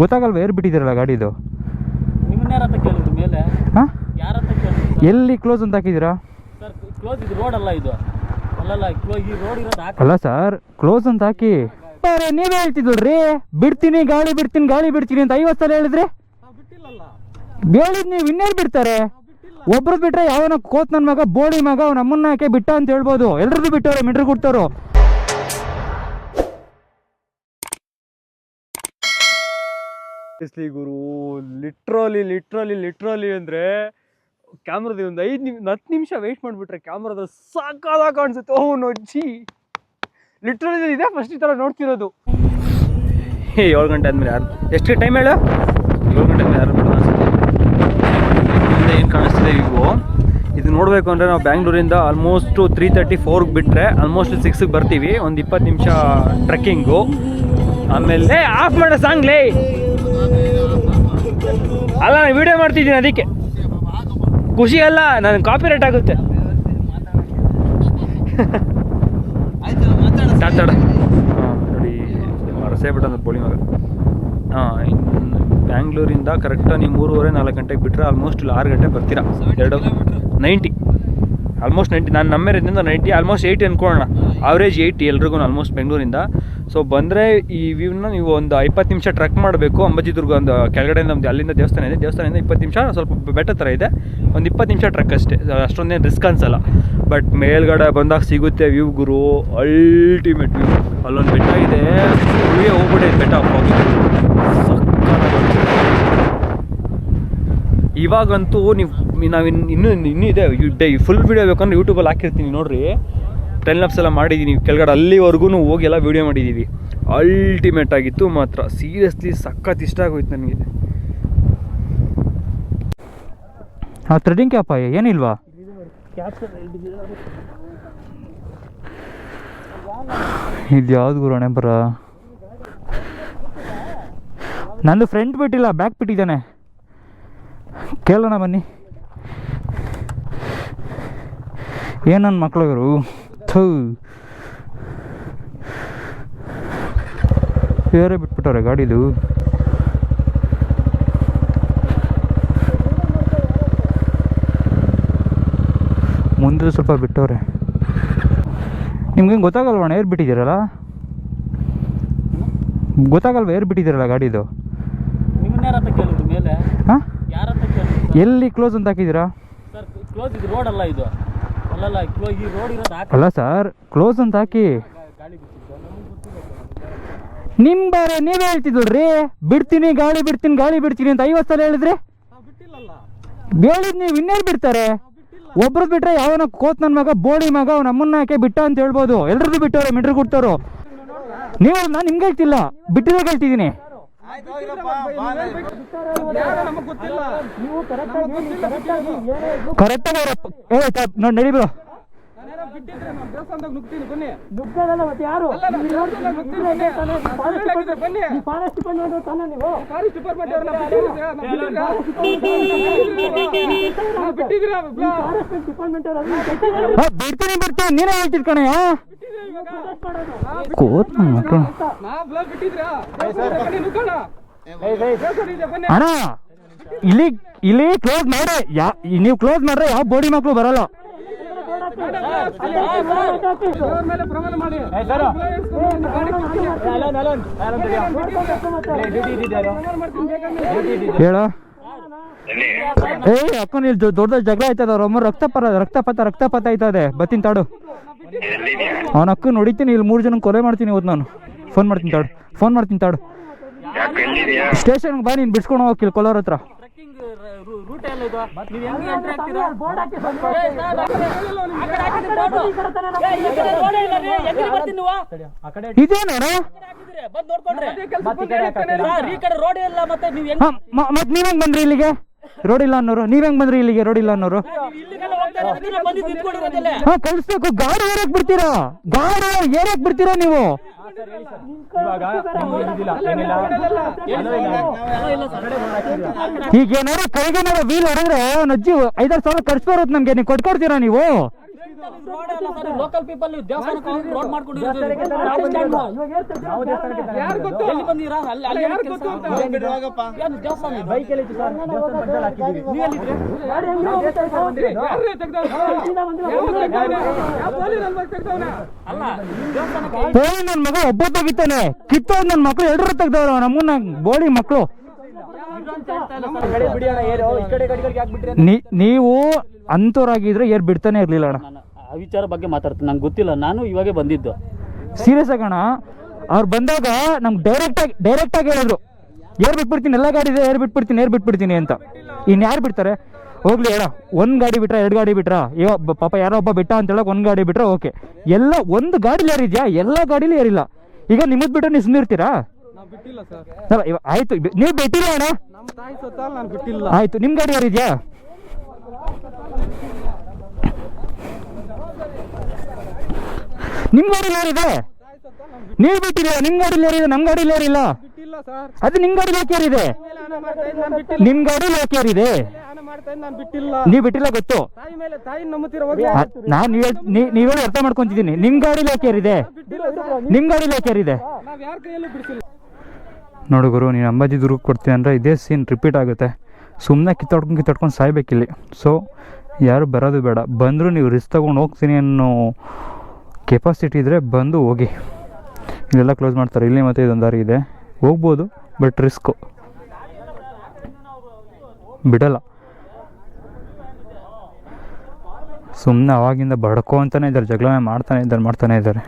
ಗೊತ್ತಾಗಲ್ವ air ಬಿಟ್ಟಿದ್ದೀರಲ್ಲ ಗಾಡಿದು? ಹಾಂ? ಎಲ್ಲಿ ಕ್ಲೋಸ್ ಅಂತ ಹಾಕಿದ್ದೀರಾ? ಅಲ್ಲ ಸರ್ ಕ್ಲೋಸ್ ಅಂತ ಹಾಕಿ. ನೀವೇ ಹೇಳ್ತಿದ್ರಿ ಬಿಡ್ತೀನಿ ಗಾಳಿ ಬಿಡ್ತೀನಿ ಗಾಳಿ ಬಿಡ್ತೀನಿ ಅಂತ ಐವತ್ತು ಸಲ ಹೇಳಿದ್ರೆ? ಹೇಳಿದ್ ನೀವು ಇನ್ನೇನು ಬಿಡ್ತಾರೆ? ಒಬ್ರು ಬಿಟ್ರೆ ಯಾವನ ಕೋತ್ ನನ್ನ ಮಗ ಬೋಡಿ ಮಗ ಅವ್ನ ಅಮ್ಮನ್ನ ಯಾಕೆ ಬಿಟ್ಟ ಅಂತ ಹೇಳ್ಬೋದು? ಎಲ್ರದ್ದು ಬಿಟ್ಟವ್ರೆ ಮಿಟ್ರ್ ಕೊಡ್ತಾರೋ ಸೀರಿಯಸ್ಲಿ ಗುರು ಲಿಟ್ರಲಿ ಲಿಟ್ರಲಿ ಲಿಟ್ರಲಿ ಅಂದರೆ ಕ್ಯಾಮ್ರದ ಒಂದು ಐದು ನಿಮ್, ಹತ್ತು ನಿಮಿಷ ವೇಟ್ ಮಾಡಿಬಿಟ್ರೆ ಕ್ಯಾಮ್ರಾದ ಸಾಕಾದ ಕಾಣಿಸುತ್ತೆ. ಓ ನೊಜ್ಜಿ ಲಿಟ್ರಲಿ ಇದೆ ಫಸ್ಟ್ ಈ ಥರ ನೋಡ್ತಿರೋದು. ಹೇ, ಏಳು ಗಂಟೆ ಆದಮೇಲೆ ಯಾರು ಎಷ್ಟು ಟೈಮ್ ಹೇಳು? ಏಳು ಗಂಟೆ ಆದಮೇಲೆ ಯಾರು ಹಿಂದೆ ಏನು ಕಾಣಿಸ್ತಿದೆ ಇವು? ಇದು ನೋಡಬೇಕು ಅಂದರೆ ನಾವು ಬ್ಯಾಂಗ್ಳೂರಿಂದ ಆಲ್ಮೋಸ್ಟು ತ್ರೀ ತರ್ಟಿ ಫೋರ್ಗೆ ಬಿಟ್ಟರೆ ಆಲ್ಮೋಸ್ಟ್ ಸಿಕ್ಸಿಗೆ ಬರ್ತೀವಿ. ಒಂದು ಇಪ್ಪತ್ತು ನಿಮಿಷ ಟ್ರೆಕ್ಕಿಂಗು ಆಮೇಲೆ ಆಫ್ ಮಾಡೋ ಸಾಂಗ್ಲೇ ಅಲ್ಲ ನಾನು ವಿಡಿಯೋ ಮಾಡ್ತಿದ್ದೀನಿ ಅದಕ್ಕೆ. ಖುಷಿ ಅಲ್ಲ ನಾನು ಕಾಪಿ ರೇಟ್ ಆಗುತ್ತೆ ಮಾತಾಡ. ಹಾಂ ನೋಡಿ ಬಿಟ್ಟ ಪೋಳಿ ಮಗ. ಹಾಂ ಬ್ಯಾಂಗ್ಳೂರಿಂದ ಕರೆಕ್ಟಾಗಿ ನೀವು ಮೂರುವರೆ ನಾಲ್ಕು ಗಂಟೆಗೆ ಬಿಟ್ಟರೆ ಆಲ್ಮೋಸ್ಟ್ ಇಲ್ಲಿ ಆರು ಗಂಟೆಗೆ ಬರ್ತೀರಾ? ಎರಡು ನೈಂಟಿ. ಆಲ್ಮೋಸ್ಟ್ ನೈಂಟಿ ನಾನು ನಮ್ಮೇರಿಂದ ನೈಂಟಿ ಆಲ್ಮೋಸ್ಟ್ ಏಯ್ಟಿ ಅಂದ್ಕೊಳ್ಳೋಣ ಆವ್ರೇಜ್ ಏಯ್ಟಿ ಎಲ್ರಿಗೂ ಆಲ್ಮೋಸ್ಟ್ ಬೆಂಗಳೂರಿಂದ. ಸೊ ಬಂದರೆ ಈ ವ್ಯೂನ ನೀವು ಒಂದು ಇಪ್ಪತ್ತು ನಿಮಿಷ ಟ್ರಕ್ ಮಾಡಬೇಕು. ಅಂಬಾಜಿದುರ್ಗ ಒಂದು ಕೆಳಗಡೆ ನಮ್ದು ಅಲ್ಲಿಂದ ದೇವಸ್ಥಾನ ಇದೆ. ದೇವಸ್ಥಾನದಿಂದ ಇಪ್ಪತ್ತು ನಿಮಿಷ ಸ್ವಲ್ಪ ಬೆಟ್ಟ ಥರ ಇದೆ. ಒಂದು ಇಪ್ಪತ್ತು ನಿಮಿಷ ಟ್ರಕ್ ಅಷ್ಟೇ. ಅಷ್ಟೊಂದೇನು ರಿಸ್ಕ್ ಅನ್ಸಲ್ಲ. ಬಟ್ ಮೇಲ್ಗಡೆ ಬಂದಾಗ ಸಿಗುತ್ತೆ ವ್ಯೂ ಗುರು. ಅಲ್ಟಿಮೇಟ್ ವ್ಯೂ ಅಲ್ಲೊಂದು ಬೆಟ್ಟ ಇದೆ. ಹೋಗ್ಬಿಟ್ಟೆ ಬೆಟ್ಟ. ಹೋಗಿ ಇವಾಗಂತೂ ನೀವು, ನಾವು ಇನ್ನೂ ಇನ್ನೂ ಇದೆ. ಫುಲ್ ವೀಡಿಯೋ ಬೇಕಂದ್ರೆ ಯೂಟ್ಯೂಬಲ್ಲಿ ಹಾಕಿರ್ತೀನಿ ನೋಡ್ರಿ. ಟೆನ್ ಲ್ಯಾಪ್ಸ್ ಎಲ್ಲ ಮಾಡಿದ್ದೀನಿ ಕೆಳಗಡೆ ಅಲ್ಲಿವರೆಗೂ ಹೋಗಿ ಎಲ್ಲ ವೀಡಿಯೋ ಮಾಡಿದ್ದೀವಿ ಅಲ್ಟಿಮೇಟ್ ಆಗಿತ್ತು ಮಾತ್ರ. ಸೀರಿಯಸ್ಲಿ ಸಖತ್ ಇಷ್ಟ ಆಗೋಯ್ತು ನನಗೆ. ಆ ಥ್ರೆಡಿಂಗ್ ಕ್ಯಾಪ ಏನಿಲ್ವಾ? ಇದು ಯಾವ್ದು ಗುರು ಬರ ನಂದು ಫ್ರಂಟ್ ಬಿಟ್ಟಿಲ್ಲ ಬ್ಯಾಕ್ ಬಿಟ್ಟಿದ್ದಾನೆ. ಕೇಳೋಣ ಬನ್ನಿ. ಏನು ಮಕ್ಕಳು ಇವರು? ಥೂ. ಬೇರೆ ಬಿಟ್ಬಿಟ್ಟವ್ರೆ ಗಾಡಿದು. ಮುಂದೆ ಸ್ವಲ್ಪ ಬಿಟ್ಟವ್ರೆ. ನಿಮ್ಗೆ ಗೊತ್ತಾಗಲ್ವ ಅಣ್ಣ? ಏರ್ ಬಿಟ್ಟಿದ್ದೀರಲ್ಲ? ಗೊತ್ತಾಗಲ್ವ ಏರ್ ಬಿಟ್ಟಿದ್ದೀರಲ್ಲ ಗಾಡಿದು? ಹಾಂ? ಎಲ್ಲಿ ಕ್ಲೋಸ್ ಅಂತ ಹಾಕಿದ್ದೀರಾ? ಸರ್ ಕ್ಲೋಸ್ ಇದು ರೋಡ್ ಅಲ್ಲ ಇದು. ಅಲ್ಲಲ್ಲ ಕ್ಲೋಸ್ ಈ ರೋಡ್ ಇರೋದು ಹಾಕಿ. ಅಲ್ಲ ಸರ್ ಕ್ಲೋಸ್ ಅಂತ ಹಾಕಿ. ಗಾಳಿ ನಿಮ್ ಬಾರೆ ನೀವೇ ಹೇಳ್ತಿದ್ರಿ ಬಿಡ್ತೀನಿ ಗಾಳಿ ಬಿಡ್ತೀನಿ ಗಾಳಿ ಬಿಡ್ತೀನಿ ಅಂತ ಐವತ್ತು ಸಲ ಹೇಳಿದ್ರೆ ಹೇಳಿದ್ ನೀವು ಇನ್ನೇನು ಬಿಡ್ತಾರೆ? ಒಬ್ರು ಬಿಟ್ರೆ ಯಾವನ ಕೋತ್ ನನ್ನ ಮಗ ಬೋಳಿ ಮಗ ಅವ್ನ ಅಮ್ಮನ್ನ ಯಾಕೆ ಬಿಟ್ಟ ಅಂತ ಹೇಳ್ಬೋದು. ಎಲ್ರದ್ದು ಬಿಟ್ಟವ್ರೆ ಮಿಡ್ರು ಕೊಡ್ತಾರೋ ನೀವು ನಾನು ನಿಮ್ಗೆ ಹೇಳ್ತಿಲ್ಲ. ಬಿಟ್ಟಿರೋ ಹೇಳ್ತಿದ್ದೀನಿ ಕರೆಕ್ಟಾಗಿ ನೋಡಿ ನಡಿ ಬ್ರೋ ಹಾ, ಬಿಡ್ತೀನಿ ಬಿಡ್ತೀನಿ. ನೀನೇ ಹೇಳ್ತಿದ್ ಕಣಯ್ಯ. ಕೋತ್ ಇಲ್ಲಿ ಇಲ್ಲಿ ಕ್ಲೋಸ್ ಮಾಡ್ರೆ. ನೀವು ಕ್ಲೋಸ್ ಮಾಡ್ರೆ ಯಾವ ಬೋಡಿ ಮಕ್ಕಳು ಬರಲ್ಲ. ಹೇಳ. ಏ ಅಕ್ಕ ನೀಲ್ ದೊಡ್ಡ ಜಗಳ ಆಯ್ತದ ಅವ್ರ ಅಮ್ಮ ರಕ್ತಪಾತ ರಕ್ತಪಾತ ರಕ್ತಪಾತ ಆಯ್ತದೆ ಬತ್ತೀನಿ ತಾಡು ಅವನ ಅಕ್ಕ ನೋಡಿತೀನಿ ಇಲ್ಲಿ ಮೂರು ಜನ ಕೊಲೆ ಮಾಡ್ತೀನಿ ಇವತ್ತು ನಾನು ಫೋನ್ ಮಾಡ್ತೀನಿ ತಾಡು ಫೋನ್ ಮಾಡ್ತೀನಿ ತಾಡು ಸ್ಟೇಷನ್ ಬಾ ನೀನು ಬಿಡ್ಸ್ಕೊಂಡು ಹೋಗಿಲ್ಲ ಕೊಲಾರ ಹತ್ರ ಇದೇನೋಡ ರೂಟ್ ಎಲ್ಲ ಇದು ನೀವು ಹೆಂಗೆ ಎಂಟ್ರಿ ಆಗ್ತೀರಾ ಇದೇನಣ್ಣ ಬಂದ್ ನೋಡ್ಕೊಂಡ್ರೆ ಸರ್, ಈ ಕಡೆ ರೋಡ್ ಇಲ್ಲ ಮತ್ತೆ ನೀವು ಹೆಂಗ್ ಹಾ, ಮ- ಮತ್ ನೀವ್ ಹೆಂಗ್ ಬಂದ್ರಿ ಇಲ್ಲಿಗೆ ರೋಡ್ ಇಲ್ಲ ಅನ್ನೋರು? ನೀವ್ ಹೆಂಗ್ ಬಂದ್ರಿ ಇಲ್ಲಿಗೆ ರೋಡ್ ಇಲ್ಲ ಅನ್ನೋರು? ಹಾ, ಕಳ್ಸ್ಬೇಕು. ಗಾಡಿ ಏರಕ್ ಬಿಡ್ತೀರಾ? ಗಾಡಿ ಏರಕ್ ಬಿಡ್ತೀರಾ ನೀವು? ಈಗ ಏನಾರ ಕೈಗೆ ಏನಾದ್ರು ವೀಲ್ ಹೊಡೆದ್ರೆ ಅಜ್ಜಿ ಐದಾರು ಸಾವಿರ ಖರ್ಚು ಬರುತ್ತೆ ನಮ್ಗೆ. ನೀವು ಕೊಟ್ಕೊಡ್ತೀರಾ ನೀವು? ಲೋಕಲ್ ಪೀಪಲ್ ದೇವಸ್ಥಾನಕ್ಕೆ ರೋಡ್ ನನ್ನ ಮಗ ಒಬ್ಬ ತೆಗಿತಾನೆ ಕಿತ್ತೋದ್ ನನ್ನ ಮಕ್ಳು ಎಲ್ರ ತೆಗ್ದವ್ರ ನಮ್ಮನ್ನ ಬೋಳಿ ಮಕ್ಕಳು ನೀವು ಅಂಥವ್ರಾಗಿದ್ರೆ ಏರ್ ಬಿಡ್ತಾನೆ ಇರ್ಲಿಲ್ಲ ಅಣ್ಣ. ನಾನು ಆ ವಿಚಾರ ಬಗ್ಗೆ ಮಾತಾಡ್ತೀನಿ. ನಂಗೆ ಗೊತ್ತಿಲ್ಲ. ನಾನು ಇವಾಗೆ ಬಂದಿದ್ದು. ಸೀರಿಯಸ್ ಆಗೋಣ ಅವ್ರು ಬಂದಾಗ ನಮ್ಗೆ ಡೈರೆಕ್ಟ್ ಆಗಿ ಡೈರೆಕ್ಟ್ ಆಗಿ ಹೇಳಿದ್ರು. ಏರ್ ಬಿಟ್ಬಿಡ್ತೀನಿ ಎಲ್ಲ ಗಾಡಿ ಇದೆ ಏರ್ ಬಿಟ್ಬಿಡ್ತೀನಿ ಏರ್ ಬಿಟ್ಬಿಡ್ತೀನಿ ಅಂತ. ಇನ್ನು ಯಾರು ಬಿಡ್ತಾರೆ? ಹೋಗ್ಲಿ ಹೇಳ ಒಂದು ಗಾಡಿ ಬಿಟ್ರ ಎರಡು ಗಾಡಿ ಬಿಟ್ರ? ಯೋ ಬ- ಪಾಪ ಯಾರೋ ಒಬ್ಬ ಬಿಟ್ಟ ಅಂತ ಹೇಳಕ್ ಒಂದು ಗಾಡಿ ಬಿಟ್ರೆ ಓಕೆ. ಎಲ್ಲ ಒಂದು ಗಾಡಿಲಿ ಏರಿದ್ಯಾ ಎಲ್ಲ ಗಾಡಿಲಿ ಏರಿಲ್ಲ ಈಗ ನಿಮ್ಮದು ಬಿಟ್ಟರೆ ನೀವು ಸುಮ್ಮನಿರ್ತೀರಾ ಅಲ್ಲ, ಇವ- ಆಯ್ತು ನೀವು ಬಿಟ್ಟಿಲ್ಲ ಅಣ್ಣ? ಆಯ್ತು ನಿಮ್ಮ ಗಾಡಿ ಯಾರಿದ್ಯಾ? ನಿಮ್ ಗಾಡಿಲಿ ಯಾರಿದೆ ನೀವು ಬಿಟ್ಟಿಲ್ಲ ನಿಮ್ ಗಾಡಿಲಿ ಯಾರಿದೆ ನಮ್ ಗಾಡಿಲಿ ಯಾರಿಲ್ಲ ಅದು ನಿಮ್ಮ ಗಾಡಿಲಿ ಯಾಕೆ ಯಾರಿದೆ ನಿಮ್ಮ ಗಾಡಿಲಿ ಯಾಕೆ ಯಾರಿದೆ ನೀವು ಬಿಟ್ಟಿಲ್ಲ ಗೊತ್ತು. ನಾನು ನೀವ್ ಅರ್ಥ ಮಾಡ್ಕೊಂತಿದ್ದೀನಿ. ನಿಮ್ಮ ಗಾಡಿಲಿ ಯಾಕೆ ಯಾರಿದೆ ನಿಮ್ ಗಾಡಿಲಿ ಯಾಕೆ ಯಾರಿದೆ ನೋಡು ಗುರು ನೀನು ಅಂಬಾಜಿ ದುರ್ಗ ಕೊಡ್ತೀನಿ ಅಂದರೆ ಇದೇ ಸೀನ್ ರಿಪೀಟ್ ಆಗುತ್ತೆ. ಸುಮ್ಮನೆ ಕಿತ್ತಾಡ್ಕೊಂಡು ಕಿತ್ತಾಡ್ಕೊಂಡು ಸಾಯ್ಬೇಕಿಲ್ಲಿ. ಸೊ ಯಾರು ಬರೋದು ಬೇಡ. ಬಂದರೂ ನೀವು ರಿಸ್ಕ್ ತೊಗೊಂಡು ಹೋಗ್ತೀನಿ ಅನ್ನೋ ಕೆಪಾಸಿಟಿ ಇದ್ದರೆ ಬಂದು ಹೋಗಿ. ಇಲ್ಲೆಲ್ಲ ಕ್ಲೋಸ್ ಮಾಡ್ತಾರೆ. ಇಲ್ಲಿ ಮತ್ತೆ ಇದೊಂದು ದಾರಿ ಇದೆ. ಹೋಗ್ಬೋದು ಬಟ್ ರಿಸ್ಕು ಬಿಡಲ್ಲ. ಸುಮ್ಮನೆ ಅವಾಗಿಂದ ಬಡ್ಕೋ ಅಂತಾನೆ ಇದ್ದಾರೆ. ಜಗಳನೇ ಮಾಡ್ತಾನೆ ಇದ್ದಾರೆ ಮಾಡ್ತಾನೆ ಇದ್ದಾರೆ.